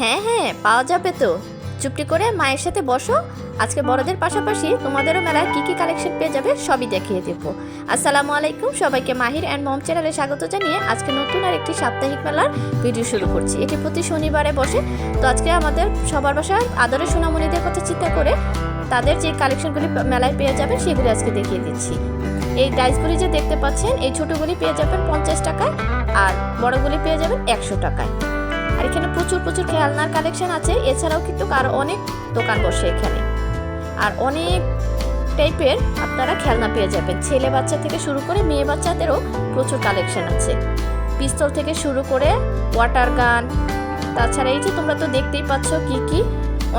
হ্যাঁ হ্যাঁ পাওয়া যাবে তো। চুপটি করে মায়ের সাথে বসো। আজকে বড়দের পাশাপাশি তোমাদেরও মেলায় কি কি কালেকশন পেয়ে যাবে সবই দেখিয়ে দেবো। আসসালামু আলাইকুম, সবাইকে মাহির অ্যান্ড মম চ্যানেলে স্বাগত জানিয়ে আজকে নতুন আর একটি সাপ্তাহিক মেলার ভিডিও শুরু করছি। এটি প্রতি শনিবারে বসে। তো আজকে আমাদের সবার বাসায় আদরের সোনামণিদের কথা চিন্তা করে তাদের যে কালেকশনগুলি মেলায় পেয়ে যাবেন সেগুলি আজকে দেখিয়ে দিচ্ছি। এই ডাইসগুলি যে দেখতে পাচ্ছেন, এই ছোটোগুলি পেয়ে যাবেন পঞ্চাশ টাকায় আর বড়গুলি পেয়ে যাবেন একশো টাকায়। আর এখানে প্রচুর প্রচুর খেলনার কালেকশন আছে। এছাড়াও কিন্তু আরও অনেক দোকান বসে এখানে। আর অনেক টাইপের আপনারা খেলনা পেয়ে যাবেন। ছেলে বাচ্চা থেকে শুরু করে মেয়ে বাচ্চাদেরও প্রচুর কালেকশন আছে। পিস্তল থেকে শুরু করে ওয়াটার গান তাছাড়া এই যে তোমরা তো দেখতেই পাচ্ছ কি কি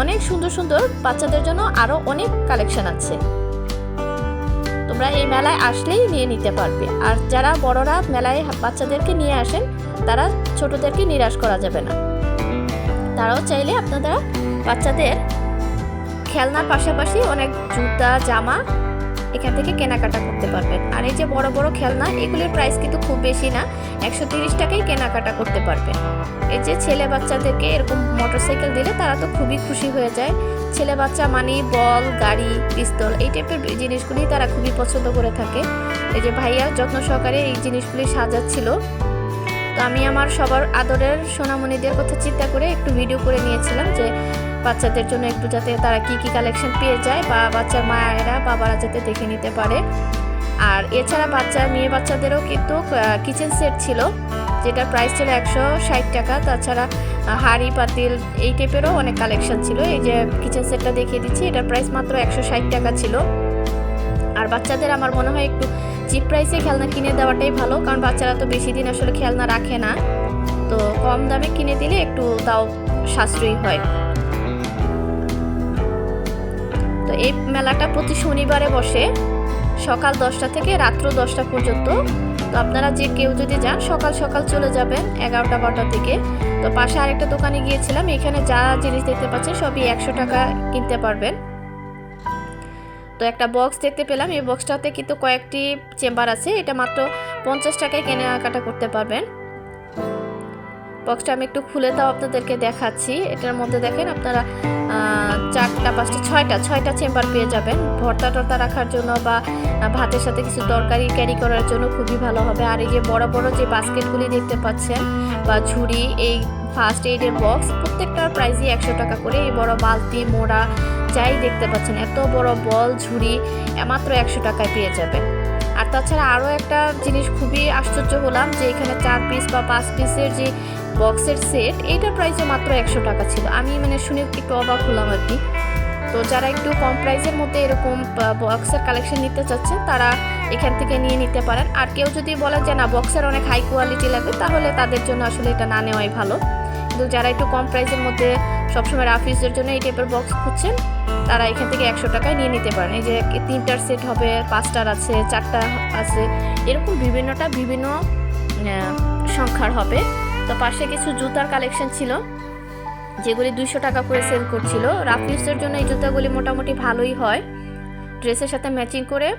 অনেক সুন্দর সুন্দর বাচ্চাদের জন্য আরও অনেক কালেকশন আছে। তোমরা এই মেলায় আসলেই নিয়ে নিতে পারবে। আর যারা বড়রা মেলায় বাচ্চাদেরকে নিয়ে আসেন, তারা ছোটদেরকে নিরাশ করা যাবে না। তারাও চাইলে আপনারা বাচ্চাদের খেলনার পাশাপাশি অনেক জুতা, জামা এখান থেকে কেনাকাটা করতে পারবেন। আর এই যে বড় বড় খেলনা, এগুলির প্রাইস কিন্তু খুব বেশি না, একশো তিরিশ টাকাই কেনাকাটা করতে পারবেন। এই যে ছেলে বাচ্চাদেরকে এরকম মোটরসাইকেল দিলে তারা তো খুবই খুশি হয়ে যায়। ছেলে বাচ্চা মানে বল, গাড়ি, পিস্তল এই টাইপের জিনিসগুলি তারা খুবই পছন্দ করে থাকে। এই যে ভাইয়া যত্ন সহকারে এই জিনিসগুলি সাজাচ্ছিল। তো আমি আমার সবার আদরের সোনামণিদের কথা চিন্তা করে একটু ভিডিও করে নিয়েছিলাম যে বাচ্চাদের জন্য একটু যাতে তারা কি কি কালেকশন পেয়ে যায় বা বাচ্চার মায়েরা, বাবারা যাতে দেখে নিতে পারে। আর এছাড়া বাচ্চা, মেয়ে বাচ্চাদেরও কিন্তু কিচেন সেট ছিল যেটা প্রাইস ছিল একশো ষাট টাকা। তাছাড়া হাড়ি, পাতিল এই টাইপেরও অনেক কালেকশন ছিল। এই যে কিচেন সেটটা দেখিয়ে দিচ্ছি, এটার প্রাইস মাত্র একশো ষাট টাকা ছিল। আর বাচ্চাদের আমার মনে হয় একটু চিপ প্রাইসে খেলনা কিনে দেওয়াটাই ভালো, কারণ বাচ্চারা তো বেশি দিন আসলে খেলনা রাখে না। তো কম দামে কিনে দিলে একটু তাও সাশ্রয়ী হয়। তো এই মেলাটা প্রতি শনিবারে বসে। সকাল দশটা থেকে রাত্র দশটা পর্যন্ত। তো আপনারা যে কেউ যদি যান, সকাল সকাল চলে যাবেন এগারোটা বারোটা থেকে তো পাশে আরেকটা দোকানে গিয়েছিলাম, এখানে যা জিনিস দেখতে পাচ্ছেন সবই একশো টাকা কিনতে পারবেন। তো একটা বক্স দেখতে পেলাম, এই বক্সটাতে কিন্তু কয়েকটি চেম্বার আছে, এটা মাত্র পঞ্চাশ টাকায় কেনাকাটা করতে পারবেন। বক্সটা আমি একটু খুলে তাও আপনাদেরকে দেখাচ্ছি। এটার মধ্যে দেখেন আপনারা চারটা, পাঁচটা, ছয়টা ছয়টা চেম্বার পেয়ে যাবেন। ভর্তা টর্তা রাখার জন্য বা ভাতের সাথে কিছু তরকারি ক্যারি করার জন্য খুবই ভালো হবে। আর এই যে বড় বড় যে বাস্কেটগুলি দেখতে পাচ্ছেন বা ঝুড়ি, এই ফার্স্ট এইডের বক্স প্রত্যেকটার প্রাইসই একশো টাকা করে। এই বড় বালতি, মোড়া, যাই দেখতে পাচ্ছেন, এত বড় বল, ঝুড়ি মাত্র একশো টাকায় পেয়ে যাবেন। আর তাছাড়া আরও একটা জিনিস খুবই আশ্চর্য হলাম যে এখানে চার পিস বা পাঁচ পিসের যে বক্সের সেট এইটার প্রাইসও মাত্র একশো টাকা ছিল। আমি মানে শুনে একটু অবাক হলাম আর কি। তো যারা একটু কম প্রাইসের মধ্যে এরকম বক্সের কালেকশন নিতে চাচ্ছে তারা এখান থেকে নিয়ে নিতে পারেন। আর কেউ যদি বলে যে, না বক্সের অনেক হাই কোয়ালিটি লাগবে, তাহলে তাদের জন্য আসলে এটা না নেওয়াই ভালো। কিন্তু যারা একটু কম প্রাইসের মধ্যে সবসময় রাফিসের জন্য এই টাইপের বক্স খুঁজছেন তারা এখান থেকে একশো টাকায় নিয়ে নিতে পারেন। এই যে তিনটার সেট হবে, পাঁচটার আছে, চারটা আছে, এরকম বিভিন্নটা বিভিন্ন সংখ্যার হবে। তো পাশে কিছু জুতার কালেকশন ছিল, যেগুলি দুইশো টাকা করে সেল করছিল। রাফিউসের জন্য এই জুতাগুলি মোটামুটি ভালোই হয়। ড্রেসের সাথে ম্যাচিং করে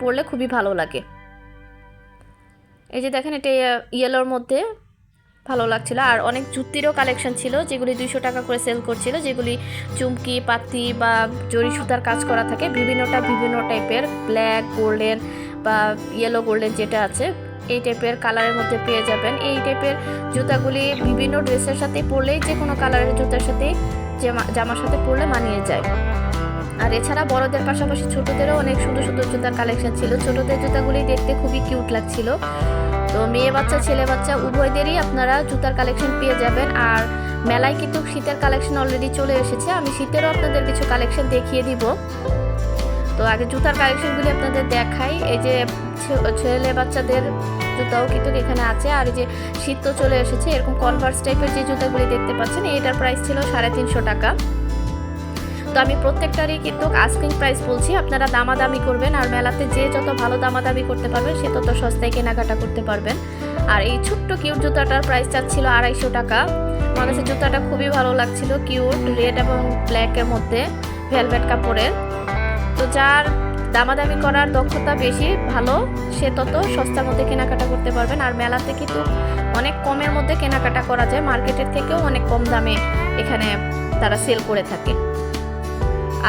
পরলে খুবই ভালো লাগে। এই যে দেখেন, এটা ইয়েলোর মধ্যে ভালো লাগছিল। আর অনেক জুতিরও কালেকশন ছিল, যেগুলি দুইশো টাকা করে সেল করছিল, যেগুলি চুমকি, পাতি বা জরি সুতার কাজ করা থাকে। বিভিন্নটা বিভিন্ন টাইপের ব্ল্যাক গোল্ডেন বা ইয়েলো গোল্ডেন যেটা আছে, এই টাইপের কালারের মধ্যে পেয়ে যাবেন। এই টাইপের জুতাগুলি বিভিন্ন ড্রেসের সাথে পরলেই যে কোনো কালারের জুতার সাথে জামার সাথে পরলে মানিয়ে যায়। আর এছাড়া বড়দের পাশাপাশি ছোটদেরও অনেক সুন্দর সুন্দর জুতার কালেকশন ছিল। ছোটদের জুতাগুলি দেখতে খুবই কিউট লাগছিল। তো মেয়ে বাচ্চা, ছেলে বাচ্চা, উভয়দেরই আপনারা জুতার কালেকশন পেয়ে যাবেন। আর মেলায় কিন্তু শীতের কালেকশন অলরেডি চলে এসেছে। আমি শীতেরও আপনাদের কিছু কালেকশন দেখিয়ে দিব। তো আগে জুতার কালেকশনগুলি আপনাদের দেখাই। এই যে ছেলে বাচ্চাদের জুতাও কিন্তু এখানে আছে। আর এই যে শীত তো চলে এসেছে। এরকম কনভার্স টাইপের যে জুতাগুলি দেখতে পাচ্ছেন, এটার প্রাইস ছিল সাড়ে তিনশো টাকা। তো আমি প্রত্যেকটারই কিন্তু আস্কিং প্রাইস বলছি। আপনারা দামাদামি করবেন আর মেলাতে যে যত ভালো দামাদামি করতে পারবেন, সে তত সস্তায় কেনাকাটা করতে পারবেন। আর এই ছোট্ট কিউট জুতাটার প্রাইস চাচ্ছিল আড়াইশো টাকা। আমার কাছে জুতাটা খুবই ভালো লাগছিল কিউট রেড এবং ব্ল্যাকের মধ্যে ভেলভেট কাপড়ের। তো যার দামাদামি করার দক্ষতা বেশি, ভালো, সে তত সস্তার মধ্যে কেনাকাটা করতে পারবেন। আর মেলাতে কিন্তু অনেক কমের মধ্যে কেনাকাটা করা যায়। মার্কেটের থেকেও অনেক কম দামে এখানে তারা সেল করে থাকে।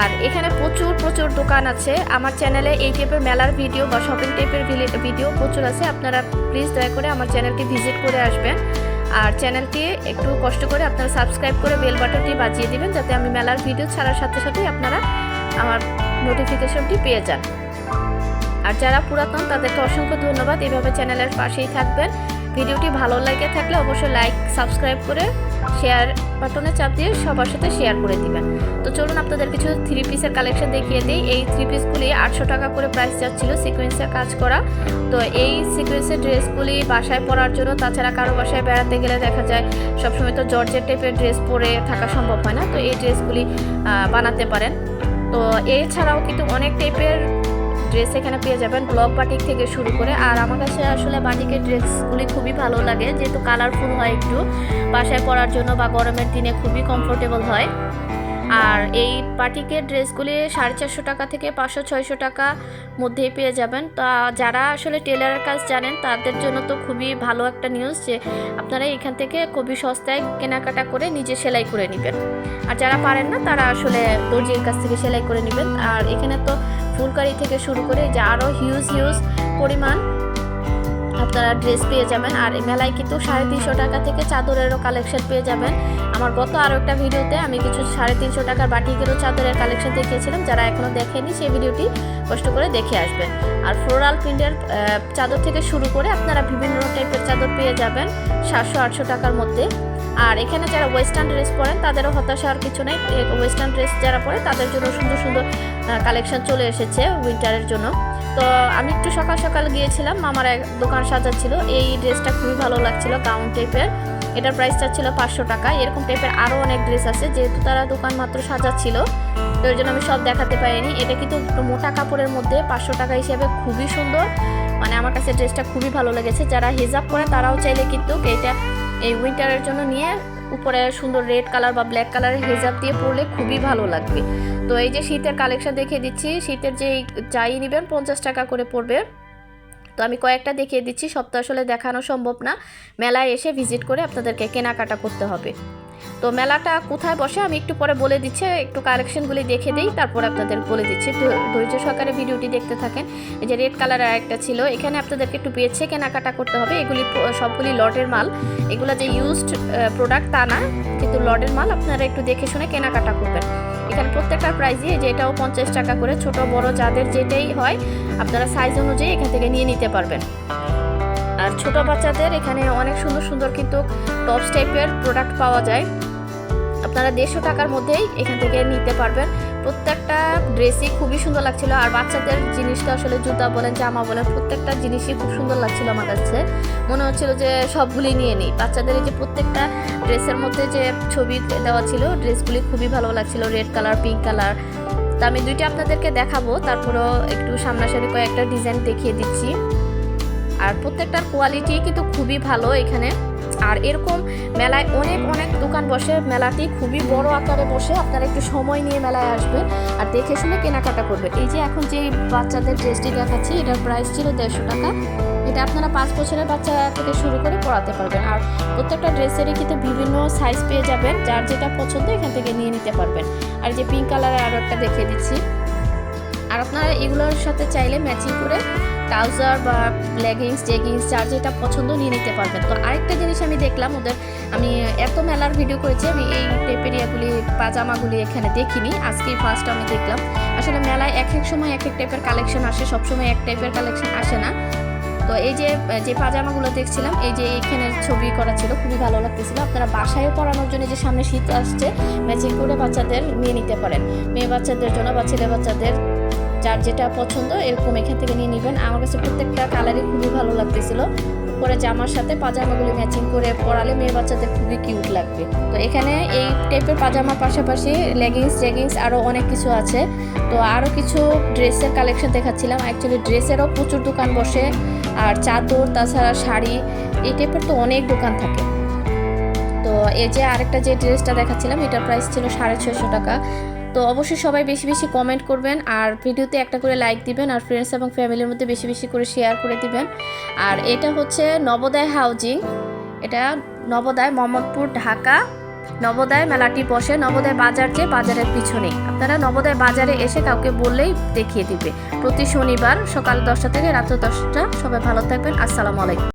আর এখানে প্রচুর প্রচুর দোকান আছে। আমার চ্যানেলে এই টাইপের মেলার ভিডিও বা শপিং টাইপের ভিডিও প্রচুর আছে। আপনারা প্লিজ দয়া করে আমার চ্যানেলটি ভিজিট করে আসবেন। আর চ্যানেলটি একটু কষ্ট করে আপনারা সাবস্ক্রাইব করে বেল বাটনটি বাজিয়ে দিবেন, যাতে আমি মেলার ভিডিও ছাড়ার সাথে সাথেই আপনারা আমার নোটিফিকেশনটি পেয়ে যান। আর যারা পুরাতন, তাদেরকে অসংখ্য ধন্যবাদ। এভাবে চ্যানেলের পাশেই থাকবেন। ভিডিওটি ভালো লাগে থাকলে অবশ্যই লাইক সাবস্ক্রাইব করে শেয়ার বাটনে চাপ দিয়ে সবার সাথে শেয়ার করে দিবেন। তো চলুন আপনাদের কিছু থ্রি পিসের কালেকশন দেখিয়ে দিই। এই থ্রি পিসগুলি আটশো টাকা করে প্রাইস যাচ্ছিল সিকোয়েন্সের কাজ করা। তো এই সিকোয়েন্সের ড্রেসগুলি বাসায় পরার জন্য, তাছাড়া কারও বাসায় বেড়াতে গেলে দেখা যায় সবসময় তো জর্জের টাইপের ড্রেস পরে থাকা সম্ভব হয় না। তো এই ড্রেসগুলি বানাতে পারেন। তো এছাড়াও কিন্তু অনেক টাইপের ড্রেস এখানে পেয়ে যাবেন ব্লক বাটিক থেকে শুরু করে। আর আমার কাছে আসলে বাটিকের ড্রেসগুলি খুবই ভালো লাগে, যেহেতু কালারফুল হয় একটু। বাসায় পরার জন্য বা গরমের দিনে খুবই কমফোর্টেবল হয়। আর এই বাটিকের ড্রেসগুলি সাড়ে চারশো টাকা থেকে পাঁচশো, ছয়শো টাকা মধ্যেই পেয়ে যাবেন। তা যারা আসলে টেলারের কাজ জানেন, তাদের জন্য তো খুবই ভালো একটা নিউজ যে আপনারা এখান থেকে খুবই সস্তায় কেনাকাটা করে নিজে সেলাই করে নেবেন। আর যারা পারেন না, তারা আসলে দর্জির কাছ থেকে সেলাই করে নেবেন। আর এখানে তো ফুলকারি থেকে শুরু করে যে আরও হিউজ হিউজ পরিমাণ আপনারা ড্রেস পেয়ে যাবেন। আর মেলায় কিন্তু সাড়ে তিনশো টাকা থেকে চাদরেরও কালেকশন পেয়ে যাবেন। আমার গত আরও একটা ভিডিওতে আমি কিছু সাড়ে তিনশো টাকার বাটিকেরও চাদরের কালেকশন দেখিয়েছিলাম। যারা এখনও দেখেনি, সেই ভিডিওটি কষ্ট করে দেখে আসবেন। আর ফ্লোরাল প্রিন্টের চাদর থেকে শুরু করে আপনারা বিভিন্ন টাইপের চাদর পেয়ে যাবেন। সাতশো, আটশো টাকার মধ্যে। আর এখানে যারা ওয়েস্টার্ন ড্রেস পরেন, তাদেরও হতাশা আর কিছু নেই। ওয়েস্টার্ন ড্রেস যারা পরে তাদের জন্য সুন্দর সুন্দর কালেকশন চলে এসেছে উইন্টারের জন্য। তো আমি একটু সকাল সকাল গিয়েছিলাম আমার এক দোকান সাজাচ্ছিল। এই ড্রেসটা খুবই ভালো লাগছিল গাউন টাইপের এটার প্রাইসটা ছিল পাঁচশো টাকা। এরকম টাইপের আরও অনেক ড্রেস আছে, যেহেতু তারা দোকান মাত্র সাজাচ্ছিল। তো এর জন্য আমি সব দেখাতে পারিনি। এটা কিন্তু একটু মোটা কাপড়ের মধ্যে, পাঁচশো টাকা হিসেবে খুবই সুন্দর। মানে আমার কাছে ড্রেসটা খুবই ভালো লেগেছে। যারা হিজাব করে তারাও চাইলে কিন্তু এটা এই উইন্টারের জন্য নিয়ে উপরে সুন্দর রেড কালার বা ব্ল্যাক কালারের হেজাব দিয়ে পরলে খুবই ভালো লাগবে। তো এই যে শীতের কালেকশন দেখিয়ে দিচ্ছি, শীতের যে যাই নেবেন পঞ্চাশ টাকা করে পড়বে। তো আমি কয়েকটা দেখিয়ে দিচ্ছি, সব আসলে দেখানো সম্ভব না। মেলায় এসে ভিজিট করে আপনাদেরকে কেনাকাটা করতে হবে। তো মেলাটা কোথায় বসে আমি একটু পরে বলে দিচ্ছি, একটু কালেকশনগুলি দেখে দিই, তারপর আপনাদের বলে দিচ্ছি। ধৈর্য সহকারে ভিডিওটি দেখতে থাকেন। এই যে রেড কালারের একটা ছিল, এখানে আপনাদেরকে একটু বেছে কেনাকাটা করতে হবে। এগুলি সবগুলি লটের মাল। এগুলো যে ইউজড প্রোডাক্ট তা না, কিন্তু লটের মাল আপনারা একটু দেখে শুনে কেনাকাটা করবেন। এখানে প্রত্যেকটার প্রাইসই যে এটাও পঞ্চাশ টাকা করে, ছোট, বড় যাদের যেটাই হয়, আপনারা সাইজ অনুযায়ী এখান থেকে নিয়ে নিতে পারবেন। আর ছোট বাচ্চাদের এখানে অনেক সুন্দর সুন্দর কিন্তু টপস টাইপের প্রোডাক্ট পাওয়া যায়। আপনারা দেড়শো টাকার মধ্যেই এখান থেকে নিতে পারবেন। প্রত্যেকটা ড্রেসই খুবই সুন্দর লাগছিল। আর বাচ্চাদের জিনিসটা আসলে জুতা বলেন, জামা বলেন, প্রত্যেকটা জিনিসই খুব সুন্দর লাগছিল আমার কাছে। মনে হচ্ছিল যে সবগুলি নিয়ে নিই। বাচ্চাদের এই যে প্রত্যেকটা ড্রেসের মধ্যে যে ছবি দেওয়া ছিল ড্রেসগুলি খুবই ভালো লাগছিল। রেড কালার পিঙ্ক কালার তা আমি দুইটা আপনাদেরকে দেখাবো। তারপরেও একটু সামনাসামনি কয়েকটা ডিজাইন দেখিয়ে দিচ্ছি। আর প্রত্যেকটার কোয়ালিটি কিন্তু খুবই ভালো এখানে। আর এরকম মেলায় অনেক অনেক দোকান বসে। মেলাটি খুবই বড় আকারে বসে। আপনারা একটু সময় নিয়ে মেলায় আসবেন আর দেখে শুনে কেনাকাটা করবেন। এই যে এখন যে বাচ্চাদের ড্রেসটি দেখাচ্ছি, এটার প্রাইস ছিল দেড়শো টাকা। এটা আপনারা পাঁচ বছরের বাচ্চা থেকে শুরু করে পড়াতে পারবেন। আর প্রত্যেকটা ড্রেসেরই কিন্তু বিভিন্ন সাইজ পেয়ে যাবেন। যার যেটা পছন্দ এখান থেকে নিয়ে নিতে পারবেন। আর যে পিঙ্ক কালারের আরও একটা দেখিয়ে দিচ্ছি। আর আপনারা এগুলোর সাথে চাইলে ম্যাচিং করে ট্রাউজার বা লেগিংস জেগিংস যার যেটা পছন্দ নিয়ে নিতে পারবেন। তো আরেকটা জিনিস আমি দেখলাম, ওদের আমি এত মেলার ভিডিও করেছি, আমি এই টেপেরিয়াগুলি পাজামাগুলি এখানে দেখিনি। আজকেই ফার্স্ট আমি দেখলাম। আসলে মেলায় এক এক সময় এক এক টাইপের কালেকশন আসে, সবসময় এক টাইপের কালেকশন আসে না। তো এই যে যে পাজামাগুলো দেখছিলাম, এই যে এইখানে ছবি করা ছিল, খুবই ভালো লাগতেছিল। আপনারা বাসায়ও পড়ানোর জন্য যে সামনে শীত আসছে, ম্যাচিং করে বাচ্চাদের নিয়ে নিতে পারেন। মেয়ে বাচ্চাদের জন্য বা ছেলে বাচ্চাদের যার যেটা পছন্দ, এরকম এখান থেকে নিয়ে নেবেন। আমার কাছে প্রত্যেকটা কালারই খুবই ভালো লাগতেছিল। পরে জামার সাথে পাজামাগুলি ম্যাচিং করে পরালে মেয়ে বাচ্চাদের খুবই কিউট লাগবে। তো এখানে এই টাইপের পাজামার পাশাপাশি লেগিংস জেগিংস আরও অনেক কিছু আছে। তো আরও কিছু ড্রেসের কালেকশন দেখাচ্ছিলাম। অ্যাকচুয়ালি ড্রেসেরও প্রচুর দোকান বসে। আর চাদর, তাছাড়া শাড়ি, এই টাইপের তো অনেক দোকান থাকে। তো এই যে আরেকটা যে ড্রেসটা দেখাচ্ছিলাম, এটার প্রাইস ছিল সাড়ে ছশো টাকা। তো অবশ্যই সবাই বেশি বেশি কমেন্ট করবেন আর ভিডিওতে একটা করে লাইক দিবেন আর ফ্রেন্ডস এবং ফ্যামিলির মধ্যে বেশি বেশি করে শেয়ার করে দিবেন। আর এটা হচ্ছে নবোদয় হাউজিং এটা নবোদয় মোহাম্মদপুর, ঢাকা, নবোদয় মেলাটি বসে, নবোদয় বাজার যে বাজারের পিছনে। আপনারা নবোদয় বাজারে এসে কাউকে বললেই দেখিয়ে দিবে। প্রতি শনিবার সকাল দশটা থেকে রাত্র দশটা, সবাই ভালো থাকবেন, আসসালামু আলাইকুম।